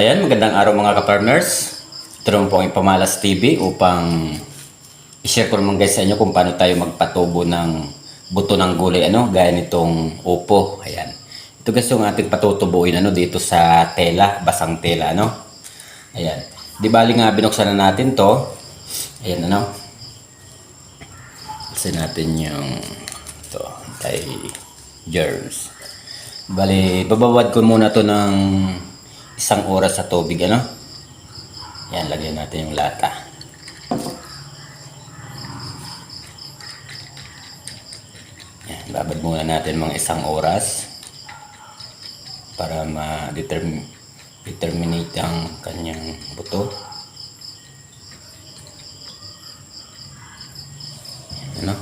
Ayan, magandang araw mga ka-partners. Ito naman po ang Pamalas TV upang i-share ko naman guys sa inyo kung paano tayo magpatubo ng buto ng gulay ano, gaya nitong upo. Ayan. Ito guys yung ating patutubuin ano dito sa tela, basang tela ano. Ayan. Di bali nga binuksan na natin to. Ayan ano. Kasi natin yung to, anti germs. Bali, babawad ko muna to ng isang oras sa tubig, ano? Yan, lagyan natin yung lata. Yan, babad muna natin mga isang oras para ma-determine determinate ang kanyang buto. Ano?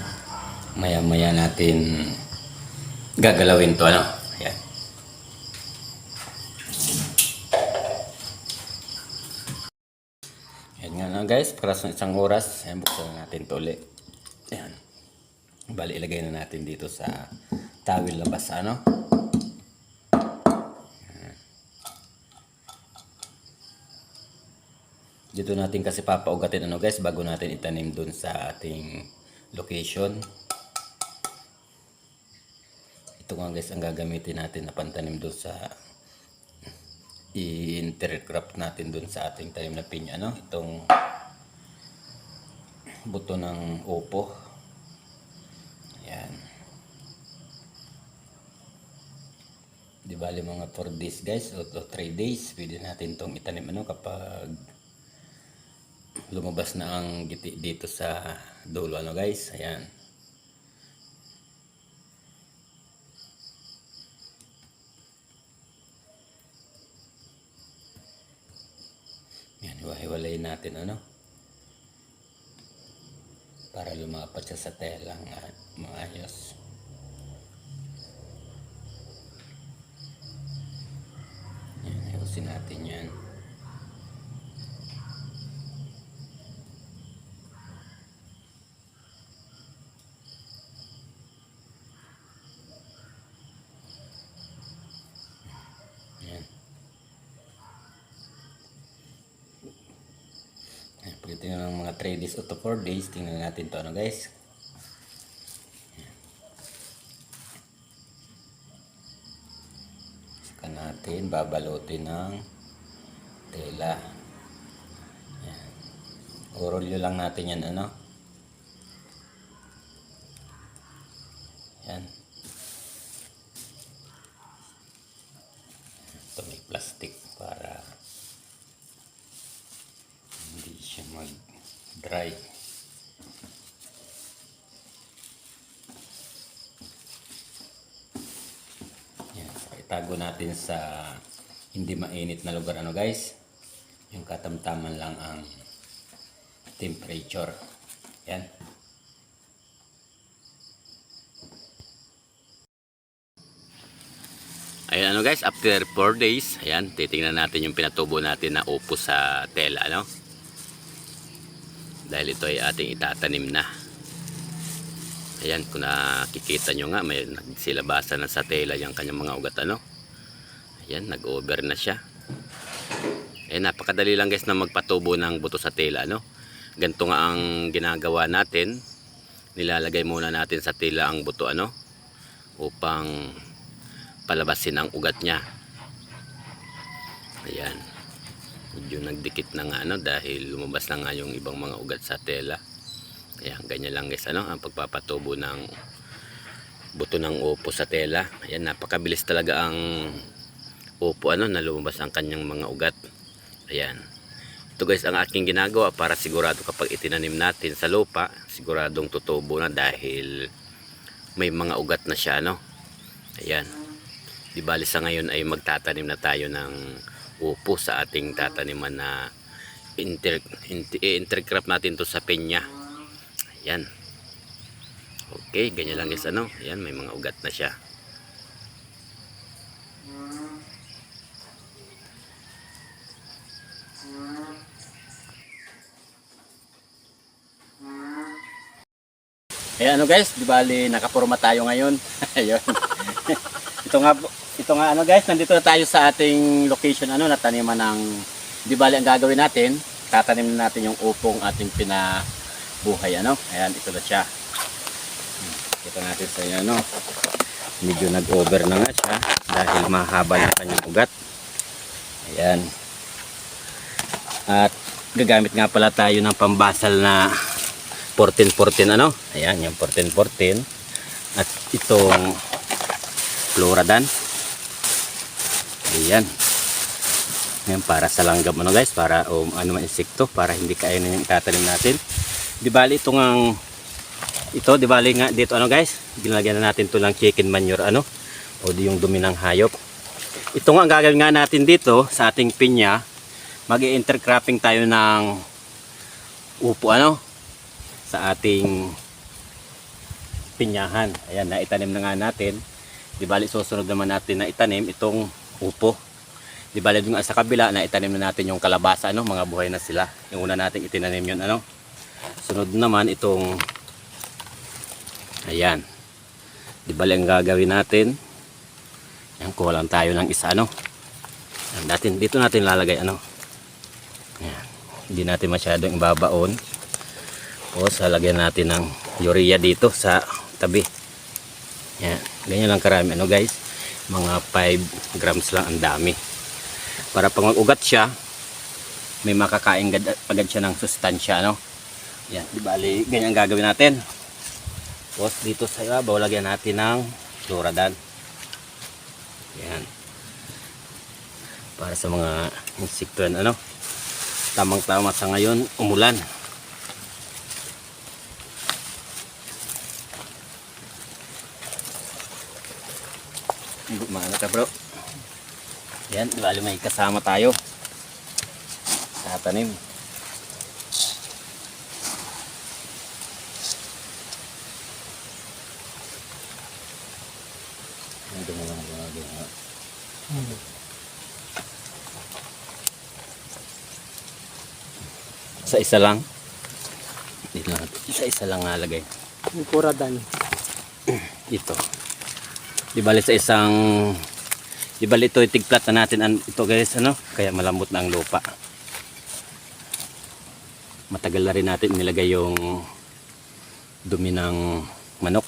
Maya-maya natin gagalawin to, ano? Na guys, para sa isang oras, ayan, buksan na natin to ulit. Ayan. Bali, ilagay na natin dito sa tawil labas, ano? Ayan. Dito natin kasi papaugatin ano guys, bago natin itanim dun sa ating location. Ito nga guys ang gagamitin natin na pantanim doon sa i-intercrop natin doon sa ating tanim na pinya no itong buto ng opo yan di bali mga 4 days guys o 3 days pwede natin tong itanim. Ano kapag lumabas na ang giti dito sa dulo ano guys ayan. Yan, hiwa-hiwalay natin ano. Para lumapat siya sa telang at maayos. Yan, ayusin natin yan. Ayan, Pagdating ng mga 3 days o to 4 days, tingnan natin to ano guys. Saka natin babalutin ng tela. Ayan. Urolyo lang natin yan ano. Yan. Ito may plastic para hindi siya mag-dry. Yan, so itago natin sa hindi mainit na lugar ano guys. Yung katamtaman lang ang temperature. Yan. Ayan ano guys, after 4 days, ayan, titingnan natin yung pinatubo natin na upo sa tela, ano? Dahil ito ay ating itatanim na. Ayan, kung nakikita nyo nga, may nagsilabasan na sa tela yung kanyang mga ugat, ano? Ayan, nag-over na siya. Eh, napakadali lang guys na magpatubo ng buto sa tela, no? Ganito nga ang ginagawa natin. Nilalagay muna natin sa tela ang buto, ano? Upang palabasin ang ugat niya. Ayan. Medyo nagdikit na nga ano dahil lumabas na nga yung ibang mga ugat sa tela. Ayan, ganyan lang guys ano ang pagpapatubo ng buto ng upo sa tela. Ayan, napakabilis talaga ang upo ano na lumabas ang kanyang mga ugat. Ayan. Ito guys ang aking ginagawa para sigurado kapag itinanim natin sa lupa, siguradong tutubo na dahil may mga ugat na siya no. Ayan. Di bali sa ngayon ay magtatanim na tayo ng upo sa ating tataniman na inter, inter, intercrop natin to sa penya. Ayan. Okay, ganyan lang guys ano. Ayan, may mga ugat na siya. Ayan ano guys, di bali nakaporma tayo ngayon. Ayun. Ito nga po, ito nga ano guys, nandito na tayo sa ating location ano, na taniman ng, di bali ang gagawin natin, tatanim na natin yung upong ating pinabuhay ano. Ayan, ito na siya. Hmm, Kita natin sa inyo ano. Medyo nag-over na nga siya dahil mahaba yung kanyang ugat. Ayan. At gagamit nga pala tayo ng pambasal na 14-14 ano. Ayan, yung 14-14. At itong Floradan. Ayan. Ayan, para sa langgam ano guys, para o ano man insekto, para hindi kainin yung tatanim natin. Di bali itong ang ito, di bali nga dito ano guys, ginalagyan na natin to ng chicken manure ano, o di yung dumi ng hayop. Ito nga gagawin nga natin dito sa ating pinya, mag intercropping tayo ng upo ano, sa ating pinyahan. Ayan, naitanim na nga natin. Di bali susunod naman natin na itanim itong upo. Di bali dun sa kabila na itanim na natin yung kalabasa ano, mga buhay na sila. Yung una nating itinanim yun ano. Sunod naman itong Ayan. Di bali ang gagawin natin. Yan, kuha lang tayo ng isa ano. Yan, natin, dito natin lalagay ano. Ayan. Hindi natin masyadong ibabaon. O lalagyan natin ng urea dito sa tabi. Yan. Ganyan lang karami ano guys. Mga 5 grams lang ang dami. Para pag mag-ugat siya, may makakain agad siya ng sustansya no. Yan, di bali ganyan gagawin natin. Tapos dito sa ibabaw, lagyan natin ng Floradan. Yan. Para sa mga insekto yan, ano. Tamang tama sa ngayon, umulan. Maano ka bro. Yan, bali may kasama tayo. Tatanim. Ito mo lang ginagawa. Sa isa lang. Dito lang. Isa isa lang nalagay. Yung Floradan. Ito. Di bali sa isang Di bali ito itigplat na natin ito guys ano kaya malambot na ang lupa. Matagal na rin natin nilagay yung dumi ng manok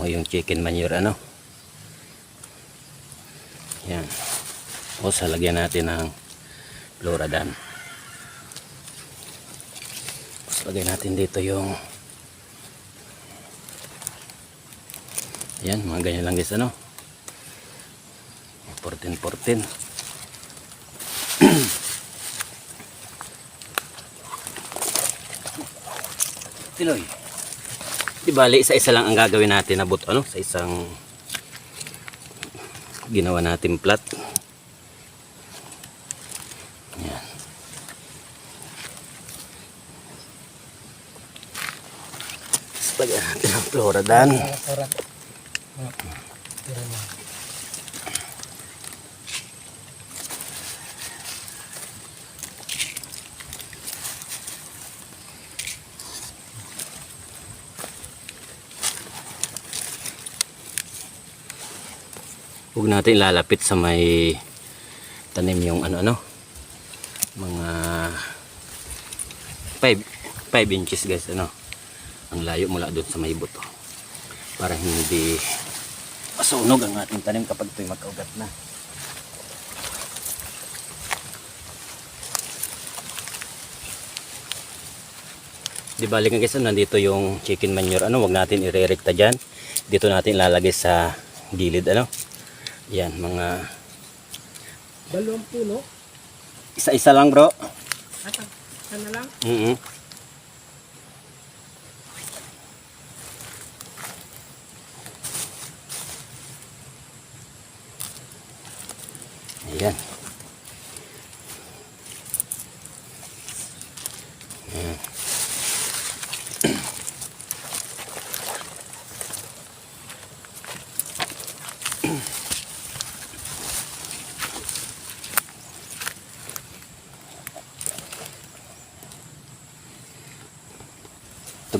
o yung chicken manure ano. Yan. O lagyan natin ng Floradan. Tapos lagyan natin dito yung Yan, mga ganyan lang guys ano. 14-14. Tiloy. Di bali, isa-isa lang ang gagawin natin na buto, ano? Sa isang ginawa natin plat. Yan. Tapos lagyan natin ang Floradan. Floradan. Huwag natin ilalapit sa may tanim yung ano ano mga 5 5 inches guys ano ang layo mula doon sa may buto para hindi masunog ang ating tanim kapag ito'y magkaugat na di balik nga guys ano, nandito yung chicken manure ano wag natin irerekta dyan dito natin ilalagay sa gilid ano yan mga Dalawang puno. isa-isa lang bro Ata, sana lang. mm Ayan.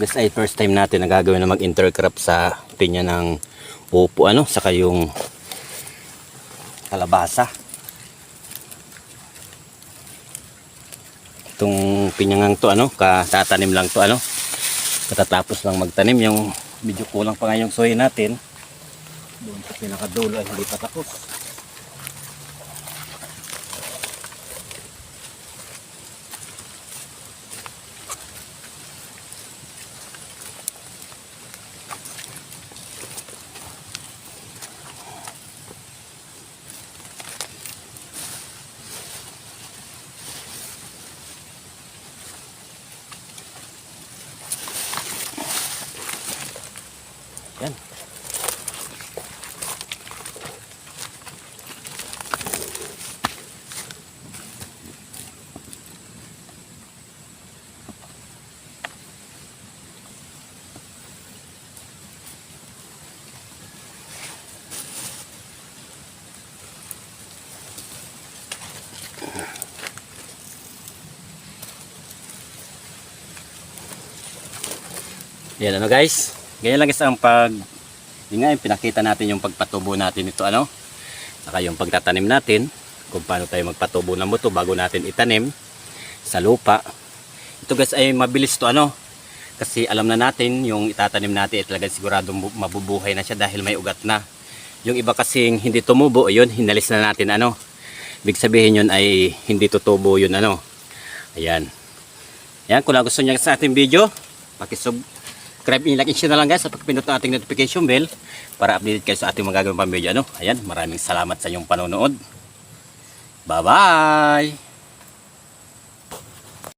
Guys ay first time natin na gagawin na mag-intercrop sa pinya ng upo ano, saka yung mabasa. Itong pinyangang to ano, katatanim lang to ano. Katatapos lang magtanim yung medyo kulang pa nga yung soy natin. Doon sa pinakadulo ay hindi pa tapos. Yan ano guys. Ganyan lang guys ang pag yun nga pinakita natin yung pagpatubo natin ito ano. Saka yung pagtatanim natin kung paano tayo magpatubo ng buto bago natin itanim sa lupa. Ito guys ay mabilis to ano. Kasi alam na natin yung itatanim natin ay talagang siguradong bu- mabubuhay na siya dahil may ugat na. Yung iba kasing hindi tumubo, ayun, hinalis na natin ano. Ibig sabihin yun ay hindi tutubo yun ano. Ayan. Ayan, kung gusto niya sa ating video, pakisub subscribe and share na lang guys at pagpindot ng ating notification bell para updated kayo sa ating mga gagawin pang video. Ano? Ayan, maraming salamat sa inyong panonood. Bye-bye!